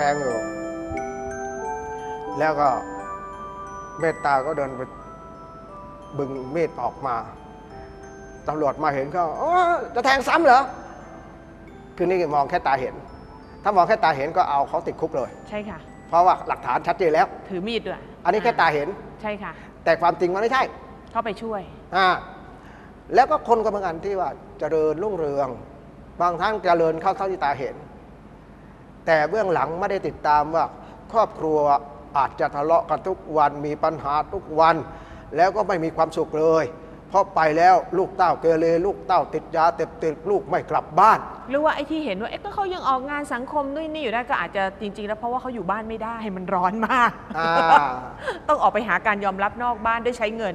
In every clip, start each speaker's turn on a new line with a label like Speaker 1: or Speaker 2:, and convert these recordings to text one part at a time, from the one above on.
Speaker 1: ทงอยู่ แล้วก็เมตตาก็เดินไปบึงมีดออกมาตำรวจมาเห็นก็อ๋อจะแทงซ้ำเหรอ คือนี่มองแค่ตาเห็น ถ้ามองแค่ตาเห็นก็เอาเขาติดคุกเลย
Speaker 2: ใช่ค่ะ
Speaker 1: เพราะว่าหลักฐานชัดเจนแล้ว
Speaker 2: ถือมีดด้วย
Speaker 1: อันนี้แค่ตาเห็น
Speaker 2: ใช่ค่ะ
Speaker 1: แต่ความจริงมันไม่ใช่
Speaker 2: เข้าไปช่วย
Speaker 1: อ่า แล้วก็คนก็เหมือนกันที่ว่าเจริญรุ่งเรือง บางท่านเจริญเข้าเท่าที่ตาเห็น แต่เบื้องหลังไม่ได้ติดตามว่า ครอบครัวอาจจะทะเลาะกันทุกวันมีปัญหาทุกวัน แล้วก็ไม่มีความสุขเลย เพราะไปแล้วลูกเต้าเกเรลูกเต้าติดยาเสพติดลูกไม่กลับบ้าน
Speaker 2: หรือว่าไอ้ที่เห็นว่าเอ๊ะก็เขายังออกงานสังคมด้วยนี่อยู่ได้ก็อาจจะจริง ๆ แล้วเพราะว่าเขาอยู่บ้านไม่ได้มันร้อนมาก
Speaker 1: อ่า
Speaker 2: ต้องออกไปหาการยอมรับนอกบ้านด้วยใช้เงิน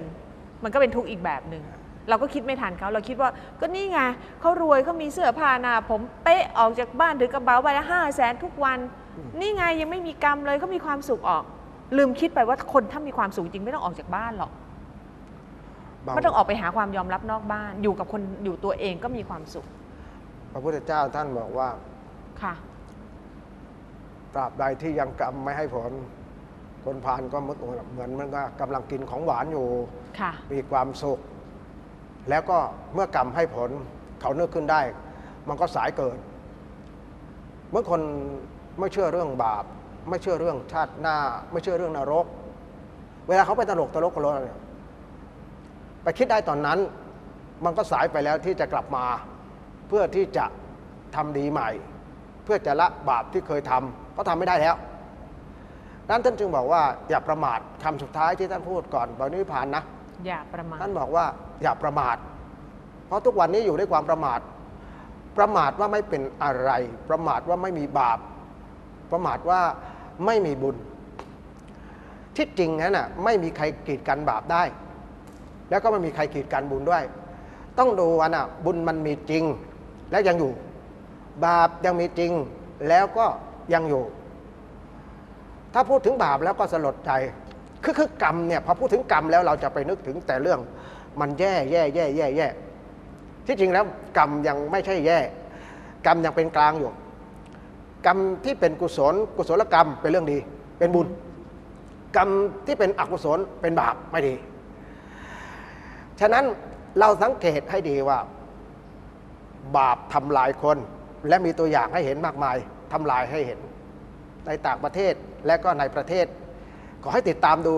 Speaker 2: มันก็เป็นทุกข์อีกแบบหนึ่ง เราก็คิดไม่ทันเขาเราคิดว่าก็นี่ไงเขารวยเขามีเสื้อผ้าหนาผมเป๊ะออกจากบ้านถือกระเป๋าใบละห้าแสนทุกวัน นี่ไงยังไม่มีกรรมเลยเขามีความสุขออก ลืมคิดไปว่าคนถ้ามีความสุขจริงไม่ต้องออกจากบ้านหรอก
Speaker 1: บาง
Speaker 2: ไม่ต้องออกไปหาความยอมรับนอกบ้าน อยู่กับคนอยู่ตัวเองก็มีความสุข
Speaker 1: พระพุทธเจ้าท่านบอกว่า
Speaker 2: ค่ะ
Speaker 1: ตราบใดที่ยังกรรมไม่ให้ผลคนพานก็เหมือนเหมือนมันก็กำลังกินของหวานอยู่
Speaker 2: ค่ะ
Speaker 1: มีความสุข แล้วก็เมื่อกรรมให้ผลเขานึกขึ้นได้ มันก็สายเกินเมื่อคนไม่เชื่อเรื่องบาป ไม่เชื่อเรื่องชาติหน้า ไม่เชื่อเรื่องนรก เวลาเขาไปตลกตลกกันเลยไปคิดได้ตอนนั้น มันก็สายไปแล้วที่จะกลับมา เพื่อที่จะทำดีใหม่ เพื่อจะละบาปที่เคยทำก็ทำไม่ได้แล้วนั้นท่านจึงบอกว่าอย่าประมาทคำสุดท้ายที่ท่านพูดก่อนตอนนี้ผ่านนะ
Speaker 2: อย่าประมาท
Speaker 1: ท่านบอกว่า อย่าประมาท เพราะทุกวันนี้อยู่ด้วยความประมาท ประมาทว่าไม่เป็นอะไร ประมาทว่าไม่มีบาป ประมาทว่าไม่มีบุญ ที่จริงนั้นน่ะไม่มีใครกีดกันบาปได้ แล้วก็ไม่มีใครกีดกันบุญด้วย ต้องดูว่าน่ะบุญมันมีจริง และยังอยู่ บาปยังมีจริง แล้วก็ยังอยู่ ถ้าพูดถึงบาปแล้วก็สลดใจคือคือกรรมเนี่ยพอพูดถึงกรรมแล้วเราจะไปนึกถึงแต่เรื่อง มันแย่แย่แย่แย่แย่ที่จริงแล้วกรรมยังไม่ใช่แย่ กรรมยังเป็นกลางอยู่ กรรมที่เป็นกุศลกุศลกรรมเป็นเรื่องดี เป็นบุญ กรรมที่เป็นอกุศลเป็นบาปไม่ดี ฉะนั้นเราสังเกตให้ดีว่า บาปทำลายคน และมีตัวอย่างให้เห็นมากมายทำลายให้เห็น ในต่างประเทศและก็ในประเทศ ขอให้ติดตามดู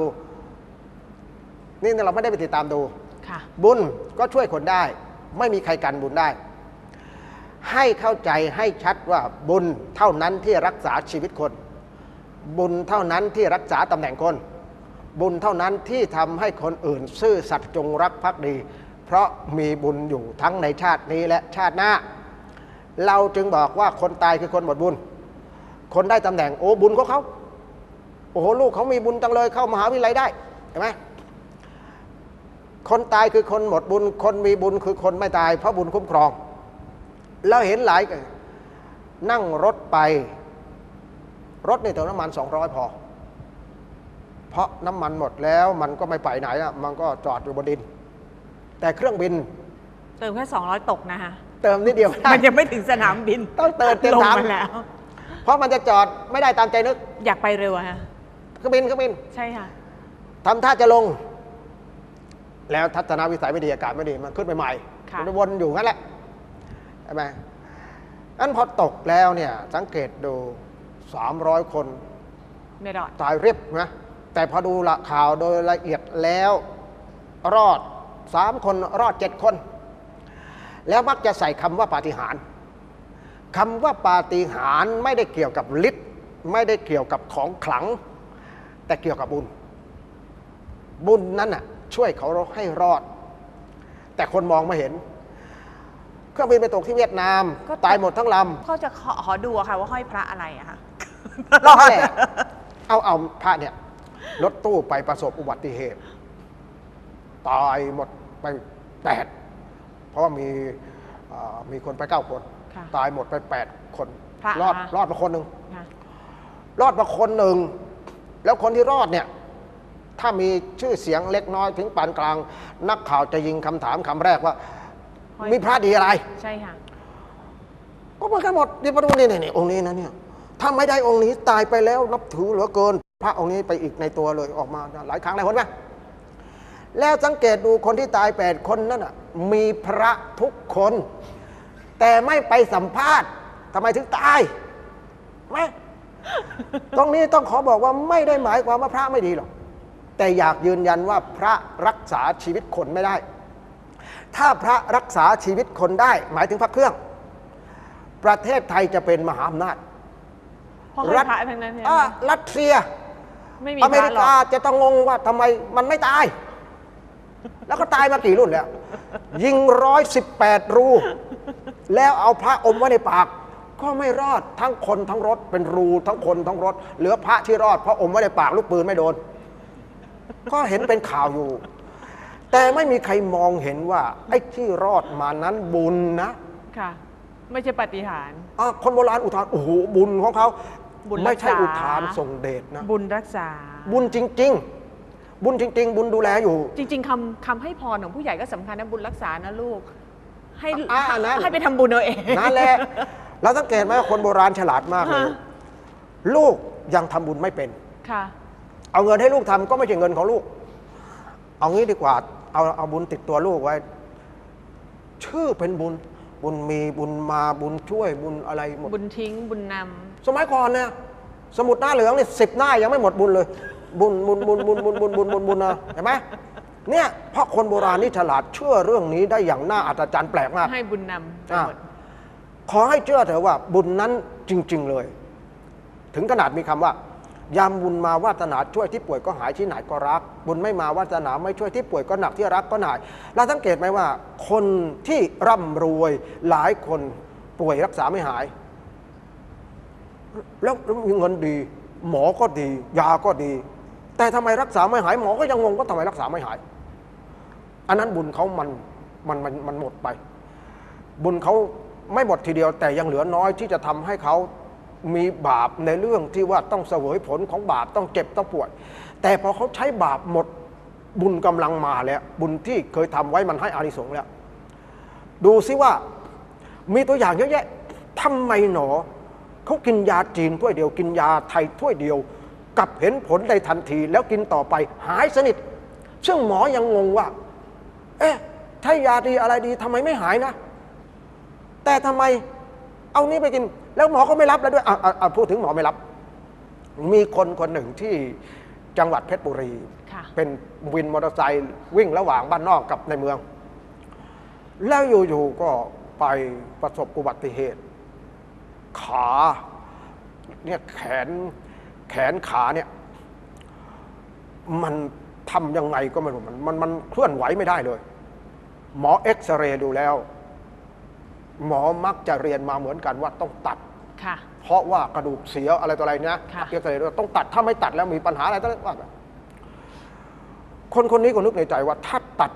Speaker 1: นี่เราไม่ได้ไปติดตามดู บุญก็ช่วยคนได้ ไม่มีใครกันบุญได้ ให้เข้าใจให้ชัดว่าบุญเท่านั้นที่รักษาชีวิตคน บุญเท่านั้นที่รักษาตำแหน่งคน บุญเท่านั้นที่ทำให้คนอื่น ซื่อสัตย์จงรักภักดี เพราะมีบุญอยู่ทั้งในชาตินี้และชาติหน้า เราจึงบอกว่าคนตายคือคนหมดบุญ คนได้ตำแหน่งโอ้บุญของเขาโอ้โหลูกเขามีบุญจังเลยเข้ามหาวิทยาลัยได้เห็นไหม คนตายคือคนหมดบุญ คนมีบุญคือคนไม่ตาย เพราะบุญคุ้มครอง แล้วเห็นหลายนั่งรถไป รถนี่เติมน้ำมัน 200 พอ เพราะน้ำมันหมดแล้วมันก็ไม่ไปไหนอะมันก็จอดอยู่บนดิน แต่เครื่องบิน
Speaker 2: เติมแค่ 200 ตกนะคะ
Speaker 1: เติมนิดเดียวไม่ได้
Speaker 2: มันยังไม่ถึงสนามบิน
Speaker 1: ต้องเติมเต็ม
Speaker 2: ลง
Speaker 1: ถัง
Speaker 2: มาแล้ว
Speaker 1: เพราะมันจะจอดไม่ได้ตามใจนึก
Speaker 2: อยากไปเร็วอะฮะ
Speaker 1: เครื่องบินเครื่องบิน
Speaker 2: ใช่ค่ะ
Speaker 1: ทำท่าจะลง แล้วทัศนวิสัยไม่ดีอากาศไม่ดีมันขึ้นไปใหม่
Speaker 2: ค่ะ
Speaker 1: มันวนอยู่งั้นแหละใช่ไหมอันพอตกแล้วเนี่ยสังเกตดู 300 คน
Speaker 2: ไม่รอด
Speaker 1: ตายเรียบนะแต่พอดูละข่าวโดยละเอียดแล้ว รอดสามคนรอดเจ็ดคน แล้วมักจะใส่คำว่าปาฏิหาริย์คำว่าปาฏิหาริย์ไม่ได้เกี่ยวกับฤทธิ์ไม่ได้เกี่ยวกับของขลัง แต่เกี่ยวกับบุญ บุญนั้นน่ะ ช่วยเขาให้รอด แต่คนมองไม่เห็น เครื่องบินไปตกที่เวียดนาม
Speaker 2: ก็
Speaker 1: ตายหมดทั้งล
Speaker 2: เขาจะขอขอดูอะค่ะว่าห้อยพระอะไรอะค่ะำ
Speaker 1: นั่นแหละเอาเอาพระเนี่ยรถตู้ไปประสบอุบัติเหตุ ตายหมดไปแปดเพราะว่ามีเอ่อมีคนไปเก้าคน
Speaker 2: ค่ะ
Speaker 1: ตายหมดไปแปดคน
Speaker 2: พระ
Speaker 1: รอด
Speaker 2: นะคะ
Speaker 1: รอดมาคนหนึ่ง
Speaker 2: ค่ะ
Speaker 1: รอดมาคนหนึ่ง แล้วคนที่รอดเนี่ย ถ้ามีชื่อเสียงเล็กน้อยถึงปานกลาง นักข่าวจะยิงคำถามคำแรกว่า
Speaker 2: ห้อย
Speaker 1: มีพระดีอะไร
Speaker 2: ใช่ค่ะ
Speaker 1: ก็เหมือนกันหมดนี่มาดูนี่นี่นี่องค์นี้นะเนี่ยถ้าไม่ได้องค์นี้ตายไปแล้วนับถือเหลือเกิน พระองค์นี้ไปอีกในตัวเลยออกมาหลายครั้งหลายคนไหมแล้วสังเกตดูคนที่ตายแปดคนนั่นน่ะมีพระทุกคน แต่ไม่ไปสัมภาษณ์ทำไมถึงตายไหม ตรงนี้ต้องขอบอกว่าไม่ได้หมายความว่าพระไม่ดีหรอก แต่อยากยืนยันว่าพระรักษาชีวิตคนไม่ได้ ถ้าพระรักษาชีวิตคนได้ หมายถึงพระเครื่อง ประเทศไทยจะเป็นมหาอำนาจ
Speaker 2: เพราะให้พระทั้งนั้นเนี่ย
Speaker 1: อ่ารัสเซีย
Speaker 2: ไม่มี
Speaker 1: อ
Speaker 2: พ
Speaker 1: เม
Speaker 2: ระ
Speaker 1: ริ
Speaker 2: หรอก
Speaker 1: กาจะต้องงงว่าทำไมมันไม่ตาย แล้วก็ตายมากี่รุ่นแล้ว ยิงร้อยสิบแปดรู แล้วเอาพระอมไว้ในปาก ก็ไม่รอดทั้งคนทั้งรถเป็นรูทั้งคนทั้งรถ เหลือพระที่รอดเพราะอมไว้ในปากลูกปืนไม่โดน ก็เห็นเป็นข่าวอยู่ แต่ไม่มีใครมองเห็นว่า ไอ้ที่รอดมานั้นบุญนะ
Speaker 2: ค่ะ ไม่ใช่ปาฏิหารย์
Speaker 1: อะคนโบราณอุทานโอ้โหบุญของเขา
Speaker 2: บุญรั
Speaker 1: ไม่
Speaker 2: กษา
Speaker 1: ใช่อุทานส่งเดชนะ
Speaker 2: บุญรักษา
Speaker 1: บุญจริง ๆ บุญจริง ๆ บุญดูแลอยู่
Speaker 2: จริง ๆคำคำให้พรของผู้ใหญ่ก็สำคัญนะบุญรักษานะลูก ให้
Speaker 1: อ่าอันนั้น
Speaker 2: ให้ไปทำบุญเอาเอง
Speaker 1: นั่นแหละ เราสังเกตไหมว่าคนโบราณฉลาดมากเลย
Speaker 2: ฮะ
Speaker 1: ลูกยังทำบุญไม่เป็น
Speaker 2: ค่ะ
Speaker 1: เอาเงินให้ลูกทำก็ไม่ใช่เงินของลูก เอางี้ดีกว่า เอาเอาบุญติดตัวลูกไว้ ชื่อเป็นบุญ บุญมีบุญมาบุญช่วยบุญอะไรหมด
Speaker 2: บุญทิ้งบุญน
Speaker 1: สมัยก่อนเนี่ยสมุดหน้าเหลืองเนี่ยสิบหน้ายังไม่หมดบุญเลย บุญบุญบุญบุญบุญบุญบุญบุญบุญนะเห็นไหมเนี่ยเพราะคนโบราณนี่ฉลาดเชื่อเรื่องนี้ได้อย่างน่าอัศจรรย์แปลกมากำ
Speaker 2: ให้บุญนำไป
Speaker 1: อ่า
Speaker 2: หมด
Speaker 1: ขอให้เชื่อเถอะว่าบุญนั้นจริง ๆเลย ถึงขนาดมีคำว่า ยามบุญมาวาสนาช่วยที่ป่วยก็หายที่ไหนก็รัก บุญไม่มาวาสนาไม่ช่วยที่ป่วยก็หนักที่รักก็หนายเราสังเกตไหมว่า คนที่ร่ำรวยหลายคนป่วยรักษาไม่หาย แล้วมีเงินดี หมอก็ดี ยาก็ดี แต่ทำไมรักษาไม่หาย หมอก็ยังงงว่าทำไมรักษาไม่หาย อันนั้นบุญเขามันมันมันมันหมดไป บุญเขาไม่หมดทีเดียว แต่ยังเหลือน้อยที่จะทำให้เขา มีบาปในเรื่องที่ว่าต้องเสวยผลของบาปต้องเจ็บต้องปวด แต่พอเขาใช้บาปหมดบุญกำลังมาแล้วบุญที่เคยทำไว้มันให้อานิสงส์แล้ว ดูซิว่ามีตัวอย่างเยอะแยะทำไมหนอเขากินยาจีนถ้วยเดียว กินยาไทยถ้วยเดียวกับเห็นผลในทันที แล้วกินต่อไปหายสนิท ซึ่งหมอยังงงว่า เอ๊ะใช้ยาดีอะไรดีทำไมไม่หายนะ แต่ทำไมเอานี้ไปกิน แล้วหมอก็ไม่รับแล้วด้วยอะอะอะพูดถึงหมอไม่รับ มีคนคนหนึ่งที่จังหวัดเพชรบุรี
Speaker 2: ค่ะ
Speaker 1: เป็นวินมอเตอร์ไซค์วิ่งระหว่างบ้านนอกกับในเมือง แล้วอยู่ๆก็ไปประสบอุบัติเหตุ ขาเนี่ยแขนแขนขาเนี่ย มันทำยังไงก็ไม่รู้มันมันมันเคลื่อนไหวไม่ได้เลย หมอเอ็กซเรย์ดูแล้ว หมอมักจะเรียนมาเหมือนกันว่าต้องตัด
Speaker 2: ค่ะ
Speaker 1: เพราะว่ากระดูกเสียอะไรต่ออะไรเนะ
Speaker 2: ค่ะ
Speaker 1: เอ็กซเรย์ด้วยต้องตัดถ้าไม่ตัดแล้วมีปัญหาอะไรต้องว่าไปคนคนนี้ก็นึกในใจว่าถ้าตัด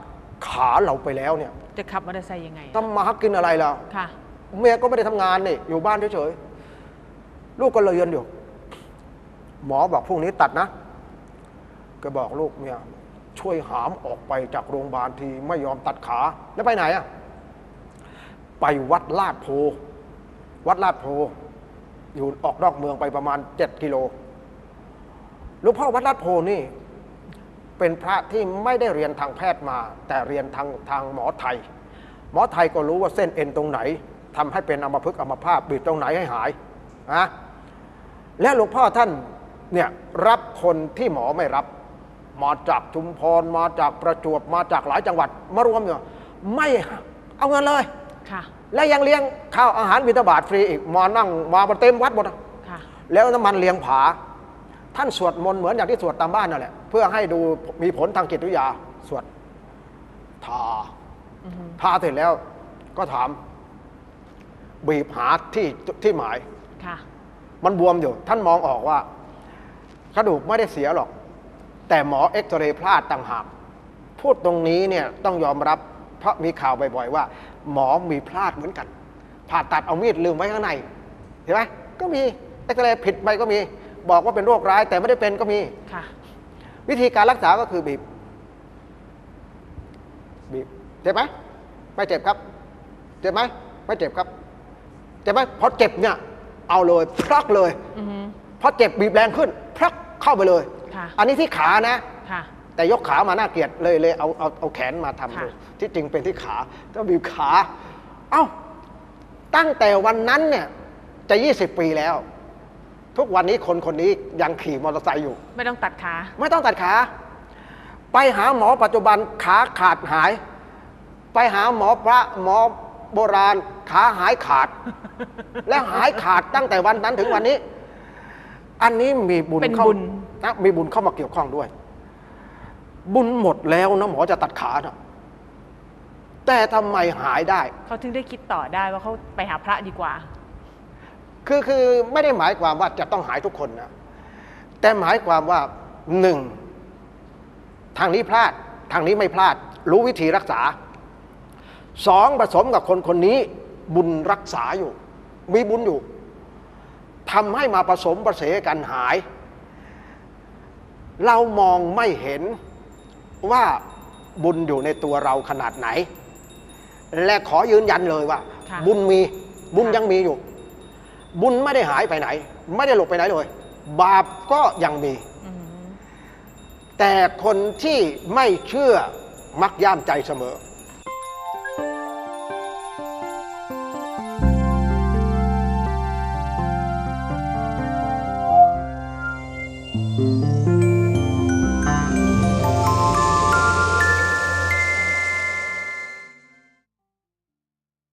Speaker 1: ขาเราไปแล้วเนี่ย
Speaker 2: จะขับมอเตอร์ไซค์ยังไง
Speaker 1: ทำมาหากินอะไรล่ะ
Speaker 2: ค่ะ
Speaker 1: เมียก็ไม่ได้ทำงานนี่อยู่บ้านเฉยๆลูกก็เลยเรียนอยู่ หมอบอกพรุ่งนี้ตัดนะก็บอกลูกเมียช่วยหามออกไปจากโรงพยาบาลทีไม่ยอมตัดขาแล้วไปไหนอะไปวัดลาดโพ วัดลาดโพ อยู่ออกนอกเมืองไปประมาณเจ็ดกิโลหลวงพ่อวัดลาดโพนี่ เป็นพระที่ไม่ได้เรียนทางแพทย์มา แต่เรียนทางทางหมอไทย หมอไทยก็รู้ว่าเส้นเอ็นตรงไหนทำให้เป็นอัมพฤกษ์อัมพาตบีบตรงไหนให้หายนะและหลวงพ่อท่านเนี่ยรับคนที่หมอไม่รับ มาจากชุมพรมาจากประจวบมาจากหลายจังหวัดมารวมอยู่ไม่เอาเงินเลย
Speaker 2: ค่ะ
Speaker 1: และยังเลี้ยงข้าวอาหารบิณฑบาตฟรีอีกมานั่งมาเต็มวัดหมดอะ
Speaker 2: ค่ะ
Speaker 1: แล้วน้ำมันเลี้ยงผา ท่านสวดมนต์เหมือนอย่างที่สวดตามบ้านนั่นแหละเพื่อให้ดูมีผลทางจิตวิทยาสวดทา
Speaker 2: อือฮึ
Speaker 1: ทาเสร็จแล้วก็ถาม บีบหาที่ที่หมาย
Speaker 2: ค่ะ
Speaker 1: มันบวมอยู่ ท่านมองออกว่า กระดูกไม่ได้เสียหรอก แต่หมอเอ็กซเรย์พลาดต่างหากพูดตรงนี้เนี่ยต้องยอมรับเพราะมีข่าวบ่อยๆว่า หมอมีพลาดเหมือนกัน ผ่าตัดเอามีดลืมไว้ข้างในเห็นไหมก็มีเอ็กซเรย์ผิดไปก็มี บอกว่าเป็นโรคร้ายแต่ไม่ได้เป็นก็มี
Speaker 2: ค่ะ
Speaker 1: วิธีการรักษาก็คือบีบบีบเจ็บไหมไม่เจ็บครับ เจ็บไหมไม่เจ็บครับใช่ไหมพอเจ็บเนี่ย เอาเลยพลักเลย
Speaker 2: อือฮึ
Speaker 1: พอเจ็บบีบแรงขึ้นพลักเข้าไปเลย
Speaker 2: ค่ะ
Speaker 1: อันนี้ที่ขานะ
Speaker 2: ค่ะ
Speaker 1: แต่ยกขามาน่าเกลียดเลยเลยเอาเอาเอาแขนมาทำ
Speaker 2: ค่ะ
Speaker 1: ดูที่จริงเป็นที่ขาก็บีบขา เอ้า ตั้งแต่วันนั้นเนี่ยจะ 20 ปีแล้ว ทุกวันนี้คนคนนี้ยังขี่มอเตอร์ไซค์อยู่
Speaker 2: ไม่ต้องตัดขา
Speaker 1: ไม่ต้องตัดขา ไปหาหมอปัจจุบันขาขาดหาย ไปหาหมอพระหมอโบราณขาหายขาด และหายขาดตั้งแต่วันนั้นถึงวันนี้ อันนี้มีบุญ
Speaker 2: เป็น
Speaker 1: เข้า
Speaker 2: บุญ
Speaker 1: นะมีบุญเข้ามาเกี่ยวข้องด้วย บุญหมดแล้วนะหมอจะตัดขานะแต่ทำไมหายได้
Speaker 2: เขาถึงได้คิดต่อได้ว่าเขาไปหาพระดีกว่า
Speaker 1: คือคือไม่ได้หมายความว่าจะต้องหายทุกคนนะแต่หมายความว่าหนึ่งทางนี้พลาด ทางนี้ไม่พลาด รู้วิธีรักษาสองผสมกับคนคนนี้ บุญรักษาอยู่ มีบุญอยู่ทำให้มาผสมประเสกันหาย เรามองไม่เห็น ว่าบุญอยู่ในตัวเราขนาดไหน และขอยืนยันเลยว่า
Speaker 2: ค่ะ
Speaker 1: บุญมีบุญ
Speaker 2: ค่ะ
Speaker 1: ยังมีอยู่ บุญไม่ได้หายไปไหน ไม่ได้หลบไปไหนเลย บาปก็ยังมี
Speaker 2: อืม
Speaker 1: แต่คนที่ไม่เชื่อมักย่ามใจเสมอ